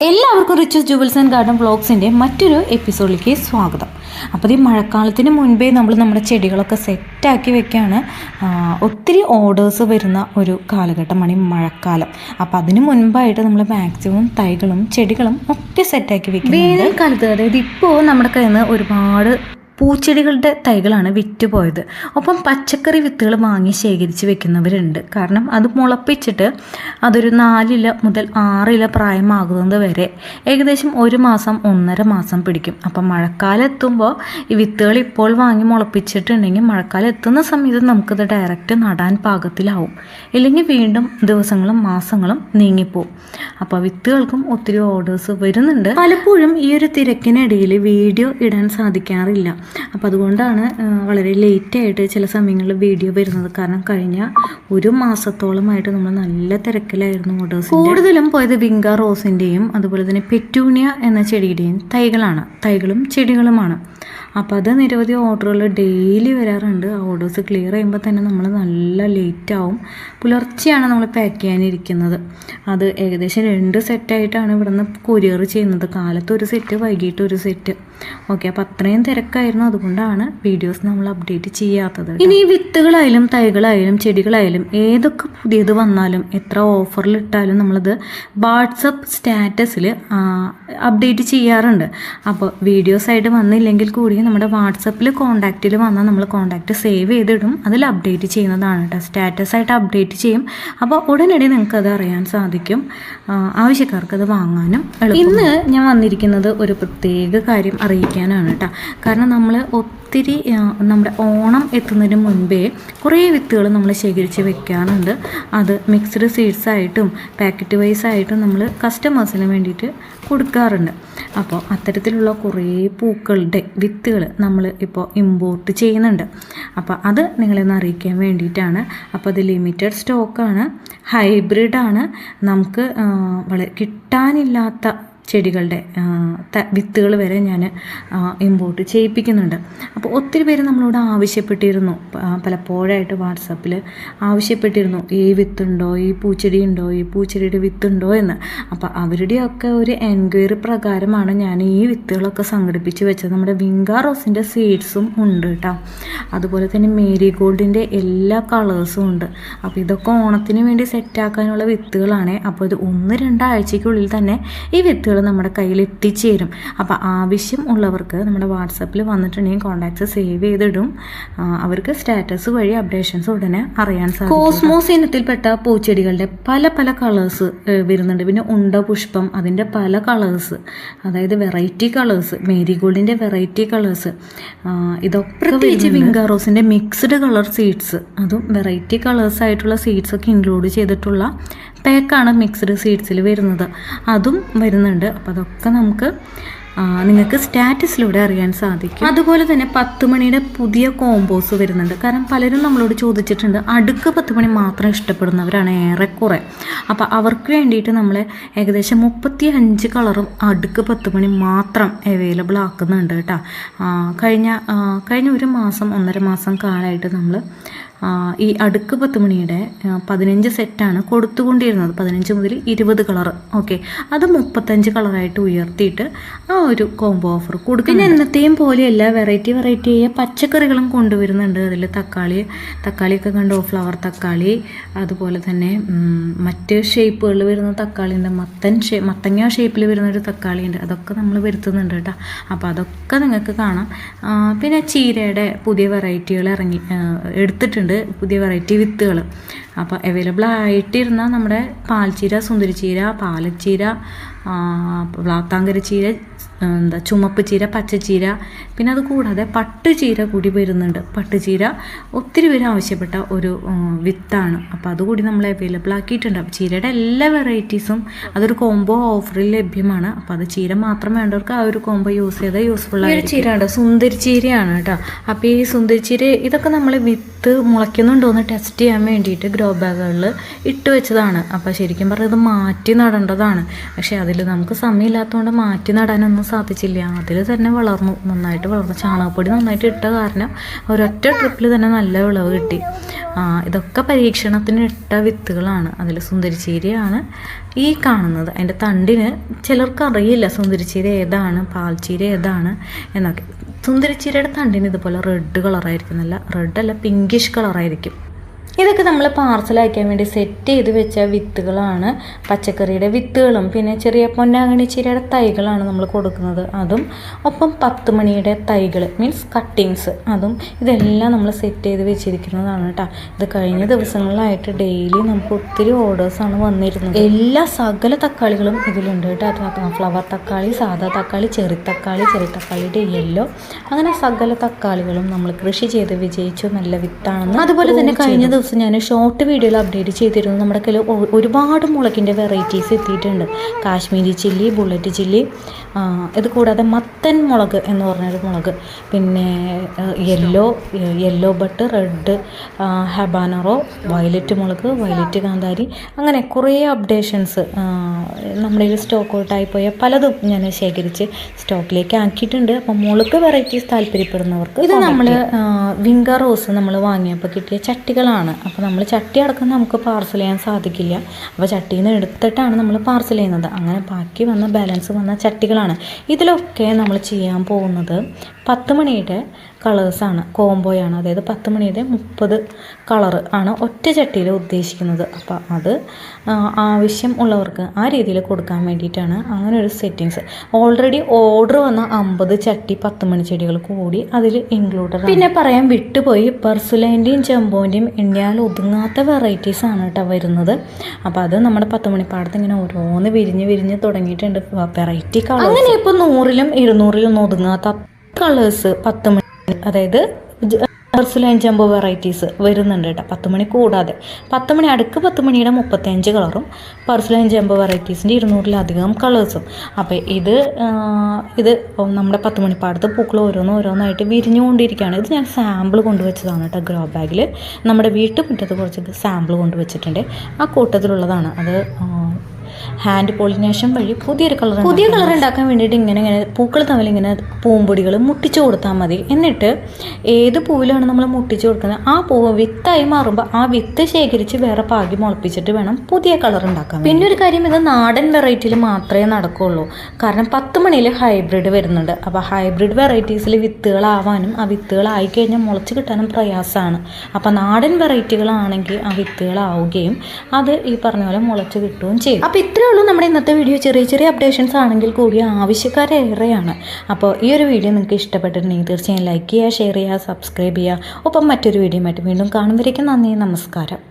എല്ലാവർക്കും riches jewels and garden വ്ളോഗ്സിന്റെ മറ്റൊരു എപ്പിസോഡിലേക്ക് സ്വാഗതം. അപ്പോൾ ഈ മഴക്കാലത്തിന് മുൻപേ നമ്മൾ നമ്മുടെ ചെടികളൊക്കെ സെറ്റാക്കി വെക്കുകയാണ് ഒത്തിരി ഓർഡേഴ്സ് വരുന്ന ഒരു കാലഘട്ടമാണ് ഈ മഴക്കാലം. അപ്പോൾ അതിന് മുൻപായിട്ട് നമ്മൾ മാക്സിമം തൈകളും ചെടികളും ഒക്കെ സെറ്റാക്കി വെക്കും വേനൽക്കാലത്ത് അതായത് ഇപ്പോൾ നമ്മുടെ കയ്യിൽ നിന്ന് ഒരുപാട് പൂച്ചെടികളുടെ തൈകളാണ് വിറ്റുപോയത്. ഒപ്പം പച്ചക്കറി വിത്തുകൾ വാങ്ങി ശേഖരിച്ച് വെക്കുന്നവരുണ്ട്. കാരണം അത് മുളപ്പിച്ചിട്ട് അതൊരു നാലില മുതൽ ആറില പ്രായമാകുന്നത് വരെ ഏകദേശം ഒരു മാസം ഒന്നര മാസം പിടിക്കും. അപ്പം മഴക്കാലം എത്തുമ്പോൾ ഈ വിത്തുകൾ ഇപ്പോൾ വാങ്ങി മുളപ്പിച്ചിട്ടുണ്ടെങ്കിൽ മഴക്കാലം എത്തുന്ന സമയത്ത് നമുക്കത് ഡയറക്റ്റ് നടാൻ പാകത്തിലാവും. ഇല്ലെങ്കിൽ വീണ്ടും ദിവസങ്ങളും മാസങ്ങളും നീങ്ങിപ്പോവും. അപ്പോൾ വിത്തുകൾക്കും ഒത്തിരി ഓർഡേഴ്സ് വരുന്നുണ്ട്. പലപ്പോഴും ഈ ഒരു തിരക്കിനിടയിൽ വീഡിയോ ഇടാൻ സാധിക്കാറില്ല. അപ്പോൾ അതുകൊണ്ടാണ് വളരെ ലേറ്റ് ആയിട്ട് ചില സമയങ്ങളിൽ വീഡിയോ വരുന്നത്. കാരണം കഴിഞ്ഞ ഒരു മാസത്തോളമായിട്ട് നമ്മൾ നല്ല തിരക്കിലായിരുന്നു ഓർഡേഴ്സ് കൂടുതലും പോയത് വിങ്ക റോസിന്റെയും അതുപോലെ തന്നെ പെറ്റൂണിയ എന്ന ചെടിയുടെയും തൈകളാണ്. തൈകളും ചെടികളുമാണ്. അപ്പോൾ അത് നിരവധി ഓർഡറുകൾ ഡെയിലി വരാറുണ്ട്. ആ ഓർഡേഴ്സ് ക്ലിയർ ചെയ്യുമ്പോൾ തന്നെ നമ്മൾ നല്ല ലേറ്റ് ആവും. പുലർച്ചെയാണ് നമ്മൾ പാക്ക് ചെയ്യാനിരിക്കുന്നത്. അത് ഏകദേശം രണ്ട് സെറ്റായിട്ടാണ് ഇവിടുന്ന് കൊരിയർ ചെയ്യുന്നത്. കാലത്ത് ഒരു സെറ്റ് വൈകിട്ട് ഒരു സെറ്റ് ഓക്കെ അപ്പോൾ അത്രയും തിരക്കായിരുന്നു. അതുകൊണ്ടാണ് വീഡിയോസ് നമ്മൾ അപ്ഡേറ്റ് ചെയ്യാത്തത് ഇനി വിത്തുകളായാലും തൈകളായാലും ചെടികളായാലും ഏതൊക്കെ പുതിയത് വന്നാലും എത്ര ഓഫറിൽ ഇട്ടാലും നമ്മളത് വാട്സപ്പ് സ്റ്റാറ്റസിൽ അപ്ഡേറ്റ് ചെയ്യാറുണ്ട്. അപ്പോൾ വീഡിയോസായിട്ട് വന്നില്ലെങ്കിൽ കൂടി നമ്മുടെ വാട്സപ്പിൽ കോൺടാക്റ്റിൽ വന്നാൽ നമ്മൾ കോൺടാക്റ്റ് സേവ് ചെയ്തിടും. അതിൽ അപ്ഡേറ്റ് ചെയ്യുന്നതാണ് കേട്ടോ. സ്റ്റാറ്റസ് ആയിട്ട് അപ്ഡേറ്റ് ചെയ്യും. അപ്പോൾ ഉടനടി നിങ്ങൾക്ക് അത് അറിയാൻ സാധിക്കും. ആവശ്യക്കാർക്ക് അത് വാങ്ങാനും ഇന്ന് ഞാൻ വന്നിരിക്കുന്നത് ഒരു പ്രത്യേക കാര്യം അറിയിക്കാനാണ് കേട്ടോ. കാരണം നമ്മൾ ആ, നമ്മുടെ ഓണം എത്തുന്നതിന് മുൻപേ കുറേ വിത്തുകൾ നമ്മൾ ശേഖരിച്ച് വെക്കാറുണ്ട് അത് മിക്സ്ഡ് സീഡ്സ് ആയിട്ടും പാക്കറ്റ് വൈസ് ആയിട്ടും നമ്മൾ കസ്റ്റമേഴ്സിന് വേണ്ടിയിട്ട് കൊടുക്കാറുണ്ട്. അപ്പോൾ അത്തരത്തിലുള്ള കുറേ പൂക്കളുടെ വിത്തുകൾ നമ്മൾ ഇപ്പോൾ ഇമ്പോർട്ട് ചെയ്യുന്നുണ്ട്. അപ്പോൾ അത് നിങ്ങളെന്ന് അറിയിക്കാൻ വേണ്ടിയിട്ടാണ്. അപ്പോൾ അത് ലിമിറ്റഡ് സ്റ്റോക്കാണ് ഹൈബ്രിഡാണ് നമുക്ക് വളരെ കിട്ടാനില്ലാത്ത ചെടികളുടെ വിത്തുകൾ വരെ ഞാൻ ഇമ്പോർട്ട് ചെയ്യിപ്പിക്കുന്നുണ്ട്. അപ്പോൾ ഒത്തിരി പേര് നമ്മളോട് ആവശ്യപ്പെട്ടിരുന്നു. പലപ്പോഴായിട്ട് വാട്സാപ്പിൽ ആവശ്യപ്പെട്ടിരുന്നു. ഈ വിത്തുണ്ടോ ഈ പൂച്ചെടി ഉണ്ടോ ഈ പൂച്ചെടിയുടെ വിത്തുണ്ടോ എന്ന്. അപ്പോൾ അവരുടെയൊക്കെ ഒരു എൻക്വയറി പ്രകാരമാണ് ഞാൻ ഈ വിത്തുകളൊക്കെ സംഘടിപ്പിച്ച് വെച്ചത്. നമ്മുടെ വിങ്കാ റോസിന്റെ സീഡ്സും ഉണ്ട് കേട്ടോ അതുപോലെ തന്നെ മേരി ഗോൾഡിന്റെ എല്ലാ കളേഴ്സും ഉണ്ട്. അപ്പോൾ ഇതൊക്കെ ഓണത്തിന് വേണ്ടി സെറ്റാക്കാനുള്ള വിത്തുകളാണ്. അപ്പോൾ ഇത് ഒന്ന് രണ്ടാഴ്ചയ്ക്കുള്ളിൽ തന്നെ ഈ വിത്തുകൾ നമ്മുടെ കയ്യിൽ എത്തിച്ചേരും. അപ്പോൾ ആവശ്യം ഉള്ളവർക്ക് നമ്മുടെ വാട്സപ്പിൽ വന്നിട്ടുണ്ടെങ്കിൽ കോൺടാക്ട്സ് സേവ് ചെയ്തിടും. അവർക്ക് സ്റ്റാറ്റസ് വഴി അപ്ഡേഷൻസ് ഉടനെ അറിയാൻ സാധിക്കും. കോസ്മോസ് ഇനത്തിൽപ്പെട്ട പൂച്ചെടികളുടെ പല പല കളേഴ്സ് വരുന്നുണ്ട്. പിന്നെ ഉണ്ട പുഷ്പം അതിന്റെ പല കളേഴ്സ് അതായത് വെറൈറ്റി കളേഴ്സ് മേരിഗോൾഡിന്റെ വെറൈറ്റി കളേഴ്സ് ഇതൊക്കെ പ്രത്യേകിച്ച് വിങ്കാറോസിന്റെ മിക്സ്ഡ് കളർ സീഡ്സ് അതും വെറൈറ്റി കളേഴ്സ് ആയിട്ടുള്ള സീഡ്സ് ഒക്കെ ഇൻക്ലൂഡ് ചെയ്തിട്ടുള്ള പാക്കാണ് മിക്സ്ഡ് സീഡ്സിൽ വരുന്നത്. അതും വരുന്നുണ്ട്. അപ്പോൾ അതൊക്കെ നമുക്ക് നിങ്ങൾക്ക് സ്റ്റാറ്റസിലൂടെ അറിയാൻ സാധിക്കും. അതുപോലെ തന്നെ പത്ത് മണിയുടെ പുതിയ കോമ്പോസ് വരുന്നുണ്ട്. കാരണം പലരും നമ്മളോട് ചോദിച്ചിട്ടുണ്ട് അടുക്ക് പത്ത് മണി മാത്രം ഇഷ്ടപ്പെടുന്നവരാണ് ഏറെക്കുറെ. അപ്പോൾ അവർക്ക് വേണ്ടിയിട്ട് നമ്മൾ ഏകദേശം മുപ്പത്തി അഞ്ച് കളറും അടുക്ക് പത്ത് മണി മാത്രം അവൈലബിൾ ആക്കുന്നുണ്ട് കേട്ടോ. കഴിഞ്ഞ കഴിഞ്ഞ ഒരു മാസം ഒന്നര മാസം കാലമായിട്ട് നമ്മൾ ഈ അടുക്ക് പത്ത് മണിയുടെ ആ, പതിനഞ്ച് സെറ്റാണ് കൊടുത്തുകൊണ്ടിരുന്നത്. പതിനഞ്ച് മുതൽ ഇരുപത് കളർ ഓക്കെ. അത് മുപ്പത്തഞ്ച് കളറായിട്ട് ഉയർത്തിയിട്ട് ആ ഒരു കോംബോ ഓഫർ കൊടുക്കും പിന്നെ എന്നത്തെയും പോലെയല്ല വെറൈറ്റി വെറൈറ്റി ആയ പച്ചക്കറികളും കൊണ്ടുവരുന്നുണ്ട്. അതിൽ തക്കാളി തക്കാളിയൊക്കെ കണ്ടോ? ഫ്ലവർ തക്കാളി അതുപോലെ തന്നെ മറ്റ് ഷേപ്പുകളിൽ വരുന്ന തക്കാളിയുണ്ട്. മത്തൻ ഷേ മത്തങ്ങ ഷേപ്പിൽ വരുന്ന ഒരു തക്കാളിയുണ്ട്. അതൊക്കെ നമ്മൾ വരുത്തുന്നുണ്ട് കേട്ടോ. അപ്പോൾ അതൊക്കെ നിങ്ങൾക്ക് കാണാം. പിന്നെ ചീരയുടെ പുതിയ വെറൈറ്റികൾ ഇറങ്ങി ആ, എടുത്തിട്ടുണ്ട് പുതിയ വെറൈറ്റി വിത്തുകൾ അപ്പോൾ അവൈലബിൾ ആയിട്ടിരുന്ന നമ്മുടെ പാൽച്ചീര സുന്ദരിച്ചീര പാലച്ചീര വ്ളാത്താങ്കര ചീര എന്താ ചുമപ്പ് ചീര പച്ചച്ചീര പിന്നെ അത് കൂടാതെ പട്ടുചീര കൂടി വരുന്നുണ്ട്. പട്ടുചീര ഒത്തിരി പേര് ആവശ്യപ്പെട്ട ഒരു വിത്താണ്. അപ്പോൾ അതുകൂടി നമ്മൾ അവൈലബിൾ ആക്കിയിട്ടുണ്ട്. അപ്പോൾ ചീരയുടെ എല്ലാ വെറൈറ്റീസും അതൊരു കോംബോ ഓഫറിൽ ലഭ്യമാണ്. അപ്പോൾ അത് ചീര മാത്രം വേണ്ടവർക്ക് ആ ഒരു കോംബോ യൂസ് ചെയ്താൽ യൂസ്ഫുൾ ആയ ചീര ഉണ്ട് സുന്ദരി ചീരയാണ് കേട്ടോ. അപ്പോൾ ഈ സുന്ദരി ചീര ഇതൊക്കെ നമ്മൾ വിത്ത് മുളയ്ക്കുന്നുണ്ടോ എന്ന് ടെസ്റ്റ് ചെയ്യാൻ വേണ്ടിയിട്ട് ഗ്രോ ബാഗുകളിൽ ഇട്ട് വെച്ചതാണ്. അപ്പോൾ ശരിക്കും പറഞ്ഞാൽ ഇത് മാറ്റി നടേണ്ടതാണ്. പക്ഷേ അതിൽ നമുക്ക് സമയമില്ലാത്തതുകൊണ്ട് മാറ്റി നടാനൊന്നും സാധിച്ചില്ല. അതിൽ തന്നെ വളർന്നു. നന്നായിട്ട് വളർന്നു. ചാണകപ്പൊടി നന്നായിട്ട് ഇട്ട കാരണം ഒരൊറ്റ ട്രിപ്പിൽ തന്നെ നല്ല വിളവ് കിട്ടി. ഇതൊക്കെ പരീക്ഷണത്തിന് ഇട്ട വിത്തുകളാണ്. അതിൽ സുന്ദരിച്ചീരയാണ് ഈ കാണുന്നത്. അതിന്റെ തണ്ടിന് ചിലർക്കറിയില്ല സുന്ദരിച്ചീര ഏതാണ് പാൽച്ചീര ഏതാണ് എന്നൊക്കെ. സുന്ദരിച്ചീരയുടെ തണ്ടിന് ഇതുപോലെ റെഡ് കളറായിരിക്കും നല്ല റെഡ് അല്ല പിങ്കിഷ് കളറായിരിക്കും ഇതൊക്കെ നമ്മൾ പാർസൽ അയക്കാൻ വേണ്ടി സെറ്റ് ചെയ്ത് വെച്ച വിത്തുകളാണ് പച്ചക്കറിയുടെ വിത്തുകളും. പിന്നെ ചെറിയ പൊന്നാങ്കണി ചീരയുടെ തൈകളാണ് നമ്മൾ കൊടുക്കുന്നത്. അതും ഒപ്പം പത്ത് മണിയുടെ തൈകൾ മീൻസ് കട്ടിങ്സ് അതും ഇതെല്ലാം നമ്മൾ സെറ്റ് ചെയ്ത് വെച്ചിരിക്കുന്നതാണ് കേട്ടോ ഇത് കഴിഞ്ഞ ദിവസങ്ങളിലായിട്ട് ഡെയിലി നമുക്ക് ഒത്തിരി ഓർഡേഴ്സാണ് വന്നിരുന്നത്. എല്ലാ സകല തക്കാളികളും ഇതിലുണ്ട് കേട്ടോ ഫ്ലവർ തക്കാളി സാധാ തക്കാളി ചെറി തക്കാളി ചെറിയ തക്കാളിയുടെ യെല്ലോ അങ്ങനെ സകല തക്കാളികളും നമ്മൾ കൃഷി ചെയ്ത് വിജയിച്ചു. നല്ല വിത്താണെന്ന് അതുപോലെ തന്നെ കഴിഞ്ഞ ദിവസം ഞാൻ ഷോർട്ട് വീഡിയോയിൽ അപ്ഡേറ്റ് ചെയ്തിരുന്നു. നമ്മുടെ കയ്യിൽ ഒരുപാട് മുളകിന്റെ വെറൈറ്റീസ് എത്തിയിട്ടുണ്ട്. കാശ്മീരി ചില്ലി ബുള്ളറ്റ് ചില്ലി ഇത് കൂടാതെ മത്തൻ മുളക് എന്ന് പറഞ്ഞൊരു മുളക്. പിന്നെ yellow yellow but red habanero violet മുളക് വയലറ്റ് കാന്താരി അങ്ങനെ കുറേ അപ്ഡേഷൻസ് നമ്മുടെ കയ്യിൽ സ്റ്റോക്ക് ഔട്ടായി പോയ പലതും ഞാൻ ശേഖരിച്ച് സ്റ്റോക്കിലേക്ക് ആക്കിയിട്ടുണ്ട്. അപ്പോൾ മുളക് വെറൈറ്റീസ് താല്പര്യപ്പെടുന്നവർക്ക് ഇത് നമ്മൾ വിങ്ക റോസ് നമ്മൾ വാങ്ങിയപ്പോൾ കിട്ടിയ ചട്ടികളാണ്. അപ്പോൾ നമ്മൾ ചട്ടി അടക്കം നമുക്ക് പാർസൽ ചെയ്യാൻ സാധിക്കില്ല. അപ്പോൾ ചട്ടിയിൽ നിന്ന് എടുത്തിട്ടാണ് നമ്മൾ പാർസൽ ചെയ്യുന്നത്. അങ്ങനെ ബാക്കി വന്ന ബാലൻസ് വന്ന ചട്ടികളാണ്. ഇതിലൊക്കെ നമ്മൾ ചെയ്യാൻ പോകുന്നത്. പത്ത് മണിയുടെ കളേഴ്സാണ് കോംബോയാണ് അതായത് പത്ത് മണിയുടെ മുപ്പത് കളറ് ആണ് ഒറ്റ ചട്ടിയിൽ ഉദ്ദേശിക്കുന്നത്. അപ്പോൾ അത് ആവശ്യം ഉള്ളവർക്ക് ആ രീതിയിൽ കൊടുക്കാൻ വേണ്ടിയിട്ടാണ് അങ്ങനെ ഒരു സെറ്റിങ്സ് ഓൾറെഡി ഓർഡർ വന്ന അമ്പത് ചട്ടി പത്ത് മണി ചെടികൾ കൂടി അതിൽ ഇൻക്ലൂഡഡ് പിന്നെ പറയാൻ വിട്ടുപോയി. പെർസുലേന്റെയും ചെമ്പോന്റെയും എണ്ണയാൽ ഒതുങ്ങാത്ത വെറൈറ്റീസ് ആണ് കേട്ടോ വരുന്നത്. അപ്പോൾ അത് നമ്മുടെ പത്ത് മണിപ്പാടത്ത് ഇങ്ങനെ ഓരോന്ന് വിരിഞ്ഞ് വിരിഞ്ഞ് തുടങ്ങിയിട്ടുണ്ട്. വെറൈറ്റി കളർ അങ്ങനെ ഇപ്പോൾ നൂറിലും ഇരുന്നൂറിലും ഒതുങ്ങാത്ത കളേഴ്സ് പത്ത് മണി അതായത് പെർസുലൈൻ ജംബോ വെറൈറ്റീസ് വരുന്നുണ്ട് കേട്ടോ. പത്ത് മണി കൂടാതെ. പത്ത് മണി അടുക്ക് പത്ത് മണിയുടെ മുപ്പത്തഞ്ച് കളറും പെർസുലൈൻ ജംബോ വെറൈറ്റീസിന്റെ ഇരുന്നൂറിലധികം കളേഴ്സും. അപ്പോൾ ഇത് ഇത് നമ്മുടെ പത്ത് മണിപ്പാടത്ത് പൂക്കൾ ഓരോന്ന് ഓരോന്നായിട്ട് വിരിഞ്ഞുകൊണ്ടിരിക്കുകയാണ്. ഇത് ഞാൻ സാമ്പിൾ കൊണ്ടുവച്ചതാണ് കേട്ടോ ഗ്രോ ബാഗിൽ നമ്മുടെ വീട്ടുമുറ്റത്ത് കുറച്ച് സാമ്പിൾ കൊണ്ടുവച്ചിട്ടുണ്ട്. ആ കൂട്ടത്തിലുള്ളതാണ്. അത് ഹാൻഡ് പോളിനേഷൻ വഴി പുതിയൊരു കളർ പുതിയ കളർ ഉണ്ടാക്കാൻ വേണ്ടിയിട്ട് ഇങ്ങനെ ഇങ്ങനെ പൂക്കൾ തമ്മിൽ ഇങ്ങനെ പൂമ്പൊടികൾ മുട്ടിച്ചു കൊടുത്താൽ മതി. എന്നിട്ട് ഏത് പൂവിലാണ് നമ്മൾ മുട്ടിച്ചു കൊടുക്കുന്നത്? ആ പൂവ് വിത്തായി മാറുമ്പോൾ ആ വിത്ത് ശേഖരിച്ച് വേറെ പാകി മുളപ്പിച്ചിട്ട് വേണം പുതിയ കളർ ഉണ്ടാക്കാൻ പിന്നെ ഒരു കാര്യം ഇത് നാടൻ വെറൈറ്റിയിൽ മാത്രമേ നടക്കുകയുള്ളൂ കാരണം പത്ത് മണിയിൽ ഹൈബ്രിഡ് വരുന്നുണ്ട്. അപ്പോൾ ഹൈബ്രിഡ് വെറൈറ്റീസിൽ വിത്തുകളാവാനും ആ വിത്തുകളായി കഴിഞ്ഞാൽ മുളച്ച് കിട്ടാനും പ്രയാസമാണ് അപ്പോൾ നാടൻ വെറൈറ്റികളാണെങ്കിൽ ആ വിത്തുകളാവുകയും അത് ഈ പറഞ്ഞ പോലെ മുളച്ച് കിട്ടുകയും ചെയ്യും. അപ്പോൾ ഇത്രയേ ഉള്ളൂ നമ്മുടെ ഇന്നത്തെ വീഡിയോ. ചെറിയ ചെറിയ അപ്ഡേഷൻസ് ആണെങ്കിൽ കൂടി ആവശ്യക്കാരേറെയാണ് അപ്പോൾ ഈ ഒരു വീഡിയോ നിങ്ങൾക്ക് ഇഷ്ടപ്പെട്ടിട്ടുണ്ടെങ്കിൽ തീർച്ചയായും ലൈക്ക് ചെയ്യുക ഷെയർ ചെയ്യുക സബ്സ്ക്രൈബ് ചെയ്യുക. ഒപ്പം മറ്റൊരു വീഡിയോ ആയിട്ട് വീണ്ടും കാണുമ്പോഴേക്കും നന്ദി നമസ്കാരം.